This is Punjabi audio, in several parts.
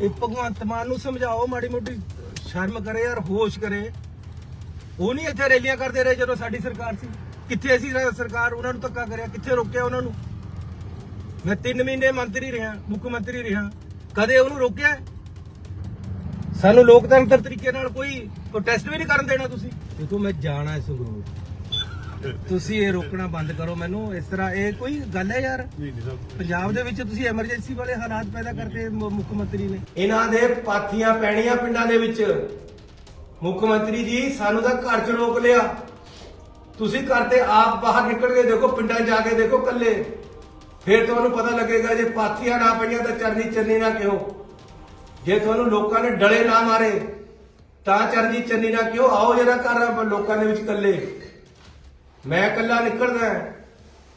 ਇਹ ਭਗਵੰਤ ਮਾਨ ਨੂੰ ਸਮਝਾਓ, ਮਾੜੀ ਮੋਟੀ ਸ਼ਰਮ ਕਰੇ ਯਾਰ, ਹੋਸ਼ ਕਰੇ। ਉਹ ਨਹੀਂ ਇੱਥੇ ਰੈਲੀਆਂ ਕਰਦੇ ਰਹੇ ਜਦੋਂ ਸਾਡੀ ਸਰਕਾਰ ਸੀ। ਕਿੱਥੇ ਸੀ ਸਰਕਾਰ ਉਹਨਾਂ ਨੂੰ ਧੱਕਾ ਕਰਿਆ, ਕਿੱਥੇ ਰੋਕਿਆ ਉਹਨਾਂ ਨੂੰ? ਮੈਂ 3 ਮਹੀਨੇ ਮੰਤਰੀ ਰਿਹਾ, ਮੁੱਖ ਮੰਤਰੀ ਰਿਹਾ। ਕਦੇ ਉਹਨੂੰ ਰੋਕਿਆ? ਸਾਨੂੰ ਲੋਕਤੰਤਰ ਤਰੀਕੇ ਨਾਲ ਕੋਈ ਪ੍ਰੋਟੈਸਟ ਵੀ ਨਹੀਂ ਕਰਨ ਦੇਣਾ ਤੁਸੀਂ। ਦੇਖੋ, ਮੈਂ ਜਾਣਾ ਹੈ ਸੰਗਰੂਰ। ਤੁਸੀਂ ਇਹ ਰੋਕਣਾ ਬੰਦ ਕਰੋ ਮੈਨੂੰ ਇਸ ਤਰ੍ਹਾਂ ਇਹ ਕੋਈ ਗੱਲ ਹੈ ਯਾਰ? ਨਹੀਂ ਨਹੀਂ ਸਾਹਿਬ ਪੰਜਾਬ ਦੇ ਵਿੱਚ ਤੁਸੀਂ ਐਮਰਜੈਂਸੀ ਵਾਲੇ ਹਾਲਾਤ ਪੈਦਾ ਕਰਤੇ ਮ- ਮੁੱਖ ਮੰਤਰੀ ਨੇ। ਇਹਨਾਂ ਦੇ ਪਾਥੀਆਂ ਪੈਣੀਆਂ ਪਿੰਡਾਂ ਦੇ ਵਿੱਚ। ਮੁੱਖ ਮੰਤਰੀ ਜੀ ਸਾਨੂੰ ਤਾਂ ਘਰ 'ਚ ਰੋਕ ਲਿਆ। ਤੁਸੀਂ ਘਰ ਤੇ ਆਪ ਬਾਹਰ ਨਿਕਲ ਕੇ ਦੇਖੋ ਪਿੰਡਾਂ 'ਚ ਜਾ ਕੇ ਦੇਖੋ ਕੱਲੇ ਫਿਰ ਤੁਹਾਨੂੰ ਪਤਾ ਲੱਗੇਗਾ ਜੇ ਪਾਥੀਆਂ ਨਾ ਪਈਆਂ ਤਾਂ ਚਰਨੀ ਚੰਨੀ ਨਾ ਕਿਉਂ? ਜੇ ਤੁਹਾਨੂੰ ਲੋਕਾਂ ਨੇ ਡਲੇ ਨਾ ਮਾਰੇ ਤਾਂ ਚਰਨੀ ਚੰਨੀ ਨਾ ਕਿਉਂ? ਆਓ ਜਰਾ ਘਰ ਲੋਕਾਂ ਦੇ ਵਿੱਚ ਕੱਲੇ ਮੈਂ ਇਕੱਲਾ ਨਿਕਲਦਾ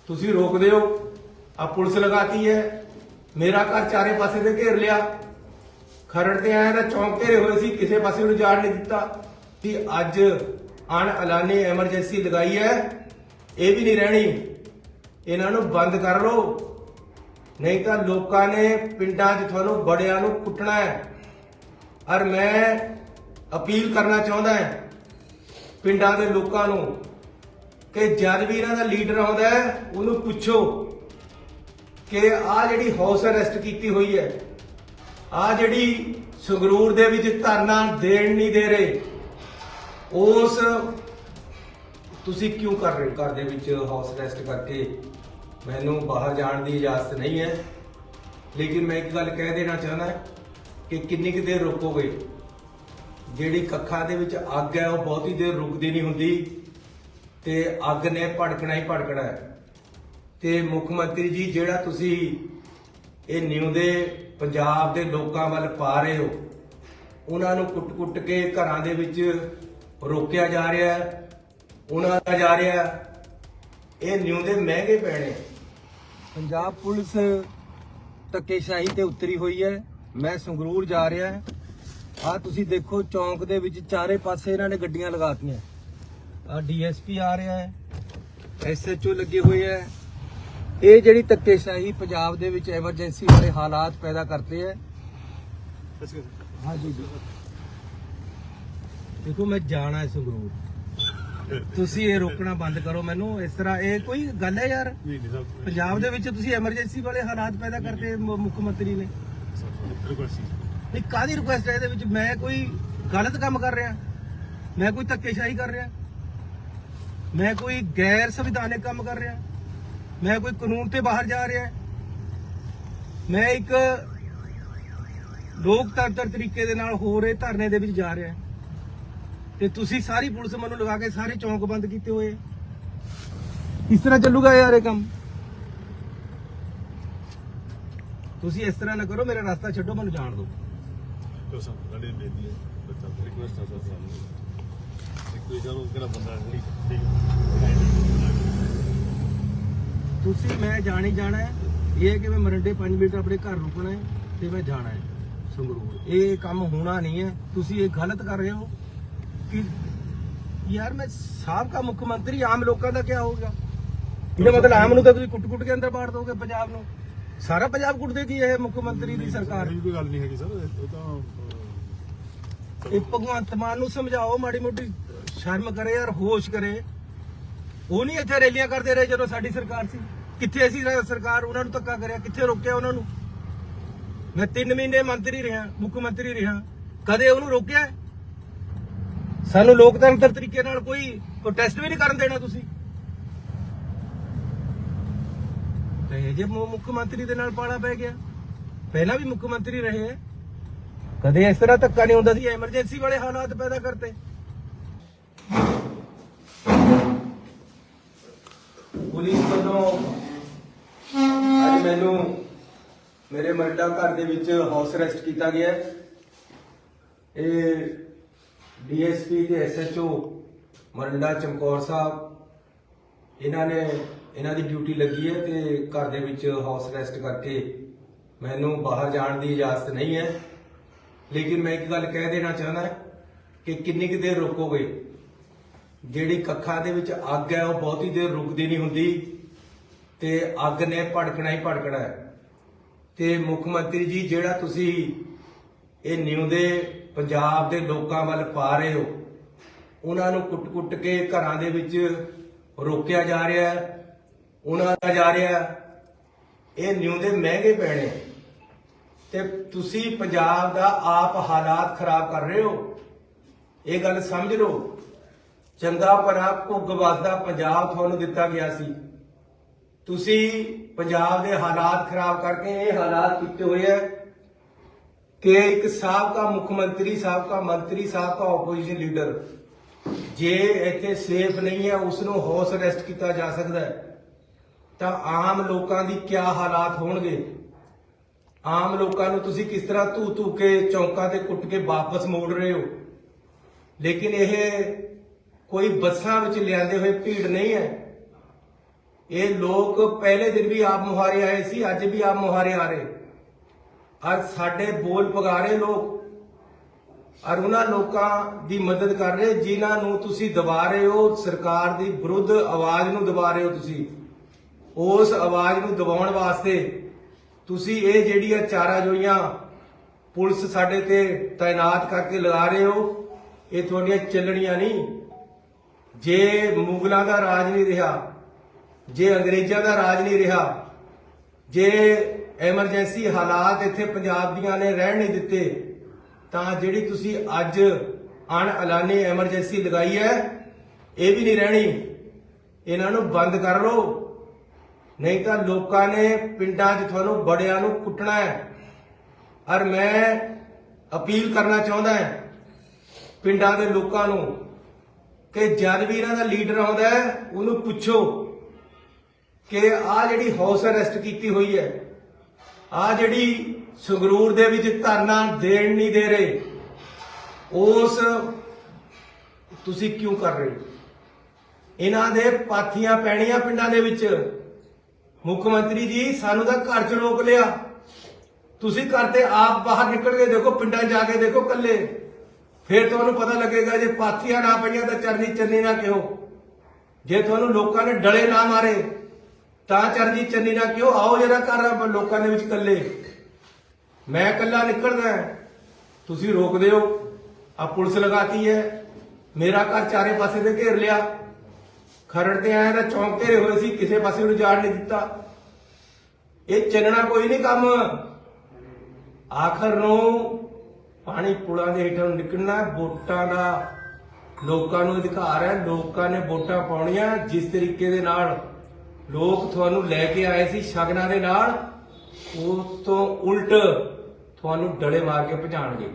ਤੁਸੀਂ ਰੋਕਦੇ ਹੋ। ਆ ਪੁਲਿਸ ਲਗਾਤੀ ਹੈ। ਮੇਰਾ ਘਰ ਚਾਰੇ ਪਾਸੇ ਤੇ ਘੇਰ ਲਿਆ। ਖਰੜ ਤੇ ਆਇਆ ਤਾਂ ਚੌਂਕ ਘੇਰੇ ਹੋਏ ਸੀ। ਕਿਸੇ ਪਾਸੇ ਨੂੰ ਜਾਣ ਨਹੀਂ ਦਿੱਤਾ। ਕਿ ਅੱਜ ਅਣ ਐਲਾਨੀ ਐਮਰਜੈਂਸੀ ਲਗਾਈ ਹੈ। ਇਹ ਵੀ ਨਹੀਂ ਰਹਿਣੀ। ਇਹਨਾਂ ਨੂੰ ਬੰਦ ਕਰ ਲਓ। ਨਹੀਂ ਤਾਂ ਲੋਕਾਂ ਨੇ ਪਿੰਡਾਂ 'ਚ ਤੁਹਾਨੂੰ ਬੜਿਆਂ ਨੂੰ ਕੁੱਟਣਾ ਹੈ। ਔਰ ਮੈਂ ਅਪੀਲ ਕਰਨਾ ਚਾਹੁੰਦਾ ਹਾਂ ਪਿੰਡਾਂ ਦੇ ਲੋਕਾਂ ਨੂੰ ਕਿ ਜਦ ਵੀ ਇਹਨਾਂ ਦਾ ਲੀਡਰ ਆਉਂਦਾ ਹੈ, ਉਹਨੂੰ ਪੁੱਛੋ ਕਿ ਆ ਜਿਹੜੀ ਹਾਊਸ ਅਰੈਸਟ ਕੀਤੀ ਹੋਈ ਹੈ ਆ ਜਿਹੜੀ ਸੰਗਰੂਰ ਦੇ ਵਿੱਚ ਧਰਨਾ ਦੇਣ ਨਹੀਂ ਦੇ ਰਹੇ, ਉਸ ਤੁਸੀਂ ਕਿਉਂ ਕਰ ਰਹੇ ਹੋ? ਘਰ ਦੇ ਵਿੱਚ ਹਾਊਸ ਅਰੈਸਟ ਕਰਕੇ ਮੈਨੂੰ ਬਾਹਰ ਜਾਣ ਦੀ ਇਜਾਜ਼ਤ ਨਹੀਂ ਹੈ। ਲੇਕਿਨ ਮੈਂ ਇੱਕ ਗੱਲ ਕਹਿ ਦੇਣਾ ਚਾਹੁੰਦਾ ਕਿ ਕਿੰਨੀ ਕੁ ਦੇਰ ਰੁਕੋਗੇ? ਜਿਹੜੀ ਕੱਖਾਂ ਦੇ ਵਿੱਚ ਅੱਗ ਹੈ, ਉਹ ਬਹੁਤੀ ਦੇਰ ਰੁਕਦੀ ਨਹੀਂ ਹੁੰਦੀ। ਤੇ ਅੱਗ ਨੇ ਭੜਕਣਾ ਹੀ ਭੜਕਣਾ ਹੈ। ਤੇ ਮੁੱਖ ਮੰਤਰੀ ਜੀ, ਜਿਹੜਾ ਤੁਸੀਂ ਇਹ ਨਿਊ ਦੇ ਪੰਜਾਬ ਦੇ ਲੋਕਾਂ ਵੱਲ ਪਾ ਰਹੇ ਹੋ, ਉਹਨਾਂ ਨੂੰ ਕੁੱਟ-ਕੁੱਟ ਕੇ ਘਰਾਂ ਦੇ ਵਿੱਚ ਰੋਕਿਆ ਜਾ ਰਿਹਾ ਹੈ, ਉਹਨਾਂ ਦਾ ਜਾ ਰਿਹਾ ਇਹ ਨਿਊ ਦੇ ਮਹਿੰਗੇ ਪੈਣੇ ਪੰਜਾਬ ਪੁਲਿਸ ਧੱਕੇਸ਼ਾਹੀ ਤੇ ਉਤਰੀ ਹੋਈ ਹੈ। ਮੈਂ ਸੰਗਰੂਰ ਜਾ ਰਿਹਾ ਆ ਤੁਸੀਂ ਦੇਖੋ, ਚੌਂਕ ਦੇ ਵਿੱਚ ਚਾਰੇ ਪਾਸੇ ਇਹਨਾਂ ਨੇ ਗੱਡੀਆਂ ਲਗਾਤੀਆਂ ਡੀਐਸਪੀ ਆ ਰਿਹਾ ਹੈ ਐਸਐਚਓ ਲੱਗੇ ਹੋਏ ਹੈ। ਇਹ ਜਿਹੜੀ ਧੱਕੇਸ਼ਾਹੀ ਪੰਜਾਬ ਦੇ ਵਿੱਚ ਐਮਰਜੈਂਸੀ ਵਾਲੇ ਹਾਲਾਤ ਪੈਦਾ ਕਰਤੇ ਹੈ। ਬਸ ਕਰ ਹਾਂ ਜੀ। ਜੀ ਦੇਖੋ ਮੈਂ ਜਾਣਾ ਹੈ ਸੰਗਰੂਰ ਤੁਸੀਂ ਇਹ ਰੋਕਣਾ ਬੰਦ ਕਰੋ ਮੈਨੂੰ। ਇਸ ਤਰ੍ਹਾਂ ਇਹ ਕੋਈ ਗੱਲ ਹੈ ਯਾਰ? ਨਹੀਂ ਨਹੀਂ ਪੰਜਾਬ ਦੇ ਵਿੱਚ ਤੁਸੀਂ ਐਮਰਜੈਂਸੀ ਵਾਲੇ ਹਾਲਾਤ ਪੈਦਾ ਕਰਤੇ ਮੁੱਖ ਮੰਤਰੀ ਨੇ। ਇਹ ਕਾਦੀ ਰਿਕੁਐਸਟ ਹੈ? ਇਹਦੇ ਵਿੱਚ ਮੈਂ ਕੋਈ ਗਲਤ ਕੰਮ ਕਰ ਰਿਹਾ। ਮੈਂ ਕੋਈ ਧੱਕੇਸ਼ਾਹੀ ਕਰ ਰਿਹਾ। ਮੈਂ ਕੋਈ ਗੈਰ ਸੰਵਿਧਾਨਕ ਕੰਮ ਕਰ ਰਿਹਾ। ਮੈਂ ਕੋਈ ਕਾਨੂੰਨ ਤੇ ਬਾਹਰ ਜਾ ਰਿਹਾ। ਮੈਂ ਇੱਕ ਲੋਕਤੰਤਰ ਤਰੀਕੇ ਦੇ ਨਾਲ ਹੋ ਰਹੇ ਧਰਨੇ ਦੇ ਵਿੱਚ ਜਾ ਰਿਹਾ। ਤੇ ਤੁਸੀਂ ਸਾਰੀ ਪੁਲਿਸ ਮੈਨੂੰ ਲਗਾ ਕੇ ਸਾਰੇ ਚੌਂਕ ਬੰਦ ਕੀਤੇ ਹੋਏ। ਇਸ ਤਰ੍ਹਾਂ ਚੱਲੂਗਾ ਯਾਰ ਇਹ ਕੰਮ। ਤੁਸੀਂ ਇਸ ਤਰ੍ਹਾਂ ਨਾ ਕਰੋ, ਮੇਰਾ ਰਸਤਾ ਛੱਡੋ, ਮੈਨੂੰ ਜਾਣ ਦਿਓ। ਤੋ ਸਭ ਬੇਦੀ ਹੈ। ਬੱਚਾ ਰਿਕੁਐਸਟ ਆ ਸਰ ਸਾਨੂੰ ਕਿਹੜਾ ਬੰਦਾ ਠੀਕ ਤੁਸੀਂ ਮੈਂ ਜਾਣੀ ਜਾਣਾ ਹੈ। ਇਹ ਕਿ ਮੈਂ ਮਰੰਡੇ 5 ਮਿੰਟ ਆਪਣੇ ਘਰ ਰੁਕਣਾ ਹੈ ਤੇ ਮੈਂ ਜਾਣਾ ਹੈ ਸੰਗਰੂਰ। ਇਹ ਕੰਮ ਹੋਣਾ ਨਹੀਂ ਹੈ। ਤੁਸੀਂ ਇਹ ਗਲਤ ਕਰ ਰਹੇ ਹੋ ਕਿ ਯਾਰ ਮੈਂ ਸਾਬਕਾ ਮੁੱਖ ਮੰਤਰੀ ਆਮ ਲੋਕਾਂ ਦਾ ਕੀ ਹੋਊਗਾ ਇਹਦਾ ਮਤਲਬ ਆਮ ਨੂੰ ਤਾਂ ਤੁਸੀਂ ਕੁੱਟ-ਕੁੱਟ ਕੇ ਅੰਦਰ ਬਾੜ ਦੋਗੇ ਪੰਜਾਬ ਨੂੰ। ਸਾਰਾ ਪੰਜਾਬ ਕੁੱਟ ਦੇਗੀ ਇਹ ਮੁੱਖ ਮੰਤਰੀ ਦੀ ਸਰਕਾਰ? ਕੋਈ ਗੱਲ ਨਹੀਂ ਹੈਗੀ ਸਰ ਇਹ ਤਾਂ ਇਹ ਭਗਵੰਤ ਮਾਨ ਨੂੰ ਸਮਝਾਓ ਮਾੜੀ ਮੋਟੀ। ਸ਼ਰਮ ਕਰੇ ਯਾਰ ਹੋਸ਼ ਕਰੇ। ਉਹ ਨਹੀਂ ਇੱਥੇ ਰੈਲੀਆਂ ਕਰਦੇ ਰਹੇ ਜਦੋਂ ਸਾਡੀ ਸਰਕਾਰ ਸੀ। ਕਿੱਥੇ ਅਸੀਂ ਸਰਕਾਰ ਉਹਨਾਂ ਨੂੰ ਧੱਕਾ ਕਰਿਆ, ਕਿੱਥੇ ਰੋਕਿਆ ਉਹਨਾਂ ਨੂੰ? ਮੈਂ 3 ਮਹੀਨੇ ਮੰਤਰੀ ਰਿਹਾ, ਮੁੱਖ ਮੰਤਰੀ ਰਿਹਾ। ਕਦੇ ਉਹਨੂੰ ਰੋਕਿਆ? ਸਾਨੂੰ ਲੋਕਤੰਤਰ ਤਰੀਕੇ ਨਾਲ ਕੋਈ ਪ੍ਰੋਟੈਸਟ ਵੀ ਨਹੀਂ ਕਰਨ ਦੇਣਾ ਤੁਸੀਂ। ਤੇ ਜੇ ਮੁੱਖ ਮੰਤਰੀ ਦੇ ਨਾਲ ਪਾਲਾ ਪੈ ਗਿਆ। ਪਹਿਲਾਂ ਵੀ ਮੁੱਖ ਮੰਤਰੀ ਰਹੇ। ਕਦੇ ਇਸ ਤਰ੍ਹਾਂ ਧੱਕਾ ਨਹੀਂ ਹੁੰਦਾ ਸੀ ਐਮਰਜੈਂਸੀ ਵਾਲੇ ਹਾਲਾਤ ਪੈਦਾ ਕਰਤੇ। ਪੁਲਿਸ ਵੱਲੋਂ ਅੱਜ ਮੈਨੂੰ ਮੇਰੇ ਮਰਡਾ ਘਰ ਦੇ ਵਿੱਚ ਹਾਊਸ ਅਰੈਸਟ ਕੀਤਾ ਗਿਆ ਹੈ। ਇਹ ਡੀਐਸਪੀ ਤੇ ਐਸਐਚਓ ਮਰਡਾ ਚਮਕੌਰ ਸਾਹਿਬ, ਇਹਨਾਂ ਨੇ ਇਹਨਾਂ ਦੀ ਡਿਊਟੀ ਲੱਗੀ ਹੈ ਤੇ ਘਰ ਦੇ ਵਿੱਚ ਹਾਊਸ ਅਰੈਸਟ ਕਰਕੇ ਮੈਨੂੰ ਬਾਹਰ ਜਾਣ ਦੀ ਇਜਾਜ਼ਤ ਨਹੀਂ ਹੈ ਲੇਕਿਨ ਮੈਂ ਇੱਕ ਗੱਲ ਕਹਿ ਦੇਣਾ ਚਾਹੁੰਦਾ ਕਿ ਕਿੰਨੀ ਕੁ ਦੇਰ ਰੁਕੋਗੇ ਜਿਹੜੀ ਕੱਖਾਂ ਦੇ ਵਿੱਚ ਅੱਗ ਹੈ, ਉਹ ਬਹੁਤੀ ਦੇਰ ਰੁਕਦੀ ਨਹੀਂ ਹੁੰਦੀ ਤੇ ਅੱਗ ਨੇ ਭੜਕਣਾ ਹੀ ਭੜਕਣਾ ਹੈ। ਤੇ ਮੁੱਖ ਮੰਤਰੀ ਜੀ, ਜਿਹੜਾ ਤੁਸੀਂ ਇਹ ਨਿਉਂਦੇ ਪੰਜਾਬ ਦੇ ਲੋਕਾਂ ਵੱਲ ਪਾ ਰਹੇ ਹੋ, ਉਹਨਾਂ ਨੂੰ ਕੁੱਟ-ਕੁੱਟ ਕੇ ਘਰਾਂ ਦੇ ਵਿੱਚ ਰੋਕਿਆ ਜਾ ਰਿਹਾ ਹੈ, ਉਹਨਾਂ ਦਾ ਜਾ ਰਿਹਾ ਹੈ। ਇਹ ਨਿਉਂਦੇ ਮਹਿੰਗੇ ਪੈਣੇ। ਤੇ ਤੁਸੀਂ ਪੰਜਾਬ ਦਾ ਆਪ ਹਾਲਾਤ ਖਰਾਬ ਕਰ ਰਹੇ ਹੋ। ਇਹ ਗੱਲ ਸਮਝ ਲਓ। ਚੰਗਾ ਭਰਾ ਭੁੱਗ ਵਸਦਾ ਪੰਜਾਬ ਤੁਹਾਨੂੰ ਦਿੱਤਾ ਗਿਆ ਸੀ। ਤੁਸੀਂ ਪੰਜਾਬ ਦੇ ਹਾਲਾਤ ਖਰਾਬ ਕਰਕੇ ਇਹ ਹਾਲਾਤ ਕੀਤੇ ਹੋਏ ਹੈ ਕਿ ਇੱਕ ਸਾਬਕਾ ਮੁੱਖ ਮੰਤਰੀ, ਸਾਬਕਾ ਮੰਤਰੀ, ਸਾਬਕਾ ਆਪੋਜੀਸ਼ਨ ਲੀਡਰ ਜੇ ਇੱਥੇ ਸੇਫ ਨਹੀਂ ਹੈ ਉਸ ਨੂੰ ਹਾਊਸ ਅਰੈਸਟ ਕੀਤਾ ਜਾ ਸਕਦਾ ਹੈ। ਤਾਂ ਆਮ ਲੋਕਾਂ ਦੀ ਕੀ ਹਾਲਾਤ ਹੋਣਗੇ? ਆਮ ਲੋਕਾਂ ਨੂੰ ਤੁਸੀਂ ਕਿਸ ਤਰ੍ਹਾਂ ਧੂ ਧੂ ਕੇ ਚੌਂਕਾਂ ਤੇ ਕੁੱਟ ਕੇ ਵਾਪਸ ਮੋੜ ਰਹੇ ਹੋ? ਲੇਕਿਨ ਇਹ ਕੋਈ ਬੱਸਾਂ ਵਿੱਚ ਲਿਆਂਦੇ ਹੋਏ ਭੀੜ ਨਹੀਂ ਹੈ। ਇਹ ਲੋਕ ਪਹਿਲੇ ਦਿਨ ਵੀ ਆਪ ਮੁਹਾਰੇ ਆਏ ਸੀ, ਅੱਜ ਵੀ ਆਪ ਮੁਹਾਰੇ ਆ ਰਹੇ। ਅੱਜ ਸਾਡੇ ਬੋਲ ਪਗਾਰੇ ਲੋਕ ਔਰ ਉਹਨਾਂ ਲੋਕਾਂ ਦੀ ਮਦਦ ਕਰ ਰਹੇ, ਜਿਨ੍ਹਾਂ ਨੂੰ ਤੁਸੀਂ ਦਬਾ ਰਹੇ ਹੋ, ਸਰਕਾਰ ਦੀ ਵਿਰੁੱਧ ਆਵਾਜ਼ ਨੂੰ ਦਬਾ ਰਹੇ ਹੋ ਤੁਸੀਂ। ਉਸ ਆਵਾਜ਼ ਨੂੰ ਦਬਾਉਣ ਵਾਸਤੇ ਤੁਸੀਂ ਇਹ ਜਿਹੜੀਆਂ ਚਾਰਾ ਜੋਈਆਂ ਪੁਲਿਸ ਸਾਡੇ ਤੇ ਤਾਇਨਾਤ ਕਰਕੇ ਲਗਾ ਰਹੇ ਹੋ, ਇਹ ਤੁਹਾਡੀਆਂ ਚੱਲਣੀਆਂ ਨਹੀਂ। ਜੇ ਮੁਗਲਾਂ ਦਾ ਰਾਜ ਨਹੀਂ ਰਿਹਾ, ਜੇ ਅੰਗਰੇਜ਼ਾਂ ਦਾ ਰਾਜ ਨਹੀਂ ਰਿਹਾ, ਜੇ ਐਮਰਜੈਂਸੀ ਹਾਲਾਤ ਇੱਥੇ ਪੰਜਾਬ ਦੀਆਂ ਨੇ ਰਹਿਣ ਨਹੀਂ ਦਿੱਤੇ, ਤਾਂ ਜਿਹੜੀ ਤੁਸੀਂ ਅੱਜ ਅਣ ਐਲਾਨੀ ਐਮਰਜੈਂਸੀ ਲਗਾਈ ਹੈ, ਇਹ ਵੀ ਨਹੀਂ ਰਹਿਣੀ। ਇਹਨਾਂ ਨੂੰ ਬੰਦ ਕਰ ਲਓ। ਨਹੀਂ ਤਾਂ ਲੋਕਾਂ ਨੇ ਪਿੰਡਾਂ 'ਚ ਤੁਹਾਨੂੰ ਬੜਿਆਂ ਨੂੰ ਕੁੱਟਣਾ ਹੈ। ਔਰ ਮੈਂ ਅਪੀਲ ਕਰਨਾ ਚਾਹੁੰਦਾ ਹਾਂ ਪਿੰਡਾਂ ਦੇ ਲੋਕਾਂ ਨੂੰ ਕਿ ਜਦ ਵੀ ਇਹਨਾਂ ਦਾ ਲੀਡਰ ਆਉਂਦਾ ਹੈ, ਉਹਨੂੰ ਪੁੱਛੋ ਕਿ ਆ ਜਿਹੜੀ ਹਾਊਸ ਅਰੈਸਟ ਕੀਤੀ ਹੋਈ ਹੈ ਆ ਜਿਹੜੀ ਸੰਗਰੂਰ ਦੇ ਵਿੱਚ ਧਰਨਾ ਦੇਣ ਨਹੀਂ ਦੇ ਰਹੇ, ਉਸ ਤੁਸੀਂ ਕਿਉਂ ਕਰ ਰਹੇ ਇਹਨਾਂ ਦੇ ਪਾਥੀਆਂ ਪੈਣੀਆਂ ਪਿੰਡਾਂ ਦੇ ਵਿੱਚ। ਮੁੱਖ ਮੰਤਰੀ ਜੀ, ਸਾਨੂੰ ਤਾਂ ਘਰ 'ਚ ਰੋਕ ਲਿਆ। ਤੁਸੀਂ ਘਰ ਤੇ ਆਪ ਬਾਹਰ ਨਿਕਲ ਕੇ ਦੇਖੋ, ਪਿੰਡਾਂ 'ਚ ਜਾ ਕੇ ਦੇਖੋ ਕੱਲੇ ਫਿਰ ਤੁਹਾਨੂੰ ਪਤਾ ਲੱਗੇਗਾ ਜੇ ਪਾਥੀਆਂ ਨਾ ਪਈਆਂ ਤਾਂ ਚਰਨੀ ਚੰਨੀ ਨਾ ਕਿਉਂ? ਜੇ ਤੁਹਾਨੂੰ ਲੋਕਾਂ ਨੇ ਡਲੇ ਨਾ ਮਾਰੇ, ਤਾਂ ਚਰਨੀ ਚੰਨੀ ਨਾ ਕਿਉਂ? ਆਓ ਜਰਾ ਘਰ ਲੋਕਾਂ ਦੇ ਵਿੱਚ ਇਕੱਲੇ। ਮੈਂ ਇਕੱਲਾ ਨਿਕਲਦਾ ਤੁਸੀਂ ਰੋਕਦੇ ਹੋ। ਆ ਪੁਲਿਸ ਲਗਾਤੀ ਹੈ। ਮੇਰਾ ਘਰ ਚਾਰੇ ਪਾਸੇ ਤੇ ਘੇਰ ਲਿਆ। ਖਰੜ ਤੇ ਆਇਆ ਤਾਂ ਚੌਂਕ ਘੇਰੇ ਹੋਏ ਸੀ, ਕਿਸੇ ਪਾਸੇ ਨੂੰ ਜਾਣ ਨਹੀਂ ਦਿੱਤਾ। ਇਹ ਚੱਲਣਾ ਕੋਈ ਨਹੀਂ ਕੰਮ। ਆਖਰ ਨੂੰ ਪਾਣੀ ਪੁਲਾਂ ਦੇ ਹੇਠੋਂ ਨਿਕਲਣਾ ਵੋਟਾਂ ਦਾ ਲੋਕਾਂ ਨੂੰ ਅਧਿਕਾਰ ਹੈ। ਲੋਕਾਂ ਨੇ ਵੋਟਾਂ ਪਾਉਣੀਆਂ। ਜਿਸ ਤਰੀਕੇ ਦੇ ਨਾਲ ਲੋਕ ਤੁਹਾਨੂੰ ਲੈ ਕੇ ਆਏ ਸੀ ਸ਼ਗਨਾਂ ਦੇ ਨਾਲ, ਉਸ ਤੋਂ ਉਲਟ ਤੁਹਾਨੂੰ ਡਲੇ ਮਾਰ ਕੇ ਭਜਾਣਗੇ